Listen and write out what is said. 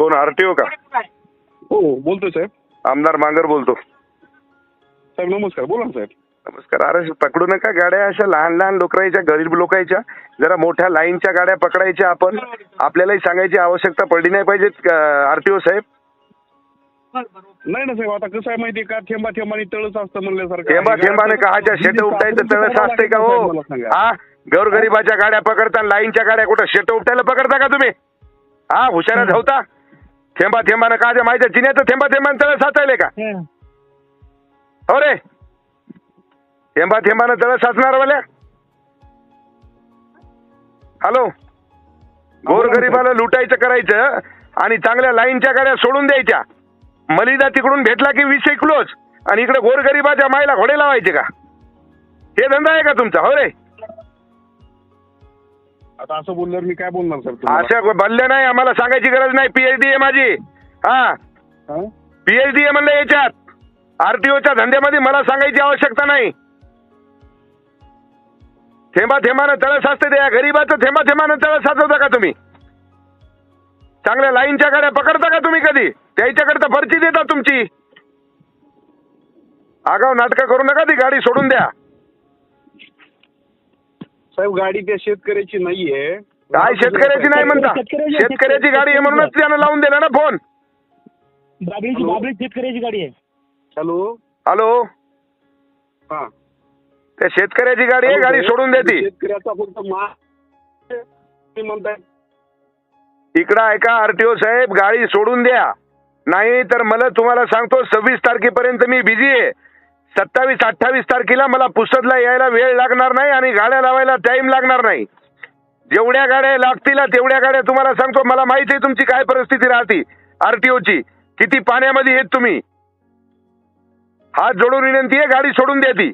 कोण आरटीओ का? हो बोलतोय साहेब. आमदार मांगर बोलतो. साहेब नमस्कार बोला ना साहेब. नमस्कार. अरे पकडू नका गाड्या अशा लहान लहान लोकांच्या गरीब लोकांच्या जरा मोठ्या लाईनच्या गाड्या पकडायच्या आपण. आपल्यालाही सांगायची आवश्यकता पडली नाही पाहिजे आरटीओ साहेब. नाही ना साहेब आता कसं आहे माहितीये का? थेंबा थेंबाने तळच असतं म्हणल्यासारखं. थेंबा थेंबाने कहाच्या शेट उपटायचं तळस असते का हो. हा? गौरगरिबाच्या गाड्या पकडता लाईनच्या गाड्या कुठं शेट उपटायला पकडता का तुम्ही? हा हुशारा धावता? थेंबा थेंबानं कहाच्या माहिती चिन्याचं थेंबा थेंबानं तळस साचायले का? हो रे. थेंबा थेंबानं तळ साचणार वाल्या. हॅलो. गोरगरिबाला लुटायचं करायचं आणि चांगल्या लाईनच्या गाड्या सोडून द्यायच्या. मलिदा तिकडून भेटला की वीस क्लोज आणि इकडे गोरगरिबाच्या मायला घोडे लावायचे का? हे धंदा आहे का तुमचा? हो रे. आता असं बोलल्यावर मी काय बोलणार तुम्हाला? अशा बल्ले नाही आम्हाला सांगायची गरज नाही. पीएचडी आहे माझी. हा. हा? पीएचडी आहे म्हणलं याच्यात. आरटीओच्या धंद्यामध्ये मला सांगायची आवश्यकता नाही. थेंबा थेंबानं तळस असते त्या गरीबाचं थेंबा थेंबानं तळस साचवता का तुम्ही? चांगल्या लाईनच्या गाड्या पकडता का तुम्ही कधी? त्याच्याकडे तर पर्ची देता तुमची. आगाव नाटकं करू नका ती गाडी सोडून द्या. साहेब गाडी त्या शेतकऱ्याची नाहीये. काय शेतकऱ्याची नाही म्हणता? शेतकऱ्याची गाडी आहे. म्हणूनच त्यानं लावून दिला ना फोन. बाबळीची हॅलो? बाबळी शेतकऱ्याची गाडी आहे. हॅलो. हॅलो. हा. त्या शेतकऱ्याची गाडी आहे गाडी सोडून द्या ती. शेतकऱ्याचा फक्त मा तुम्ही म्हणताय. इकडं ऐका आरटीओ साहेब गाडी सोडून द्या. नाही तर मला तुम्हाला सांगतो सव्वीस तारखेपर्यंत मी बिझी आहे. सत्तावीस अठ्ठावीस तारखेला मला पुसदला यायला वेळ लागणार नाही आणि गाड्या लावायला टाइम लागणार नाही. जेवढ्या गाड्या लागतील तेवढ्या गाड्या तुम्हाला सांगतो मला माहिती आहे तुमची काय परिस्थिती राहते आरटीओची किती पाण्यामध्ये येत तुम्ही. हात जोडून विनंती आहे गाडी सोडून द्या ती.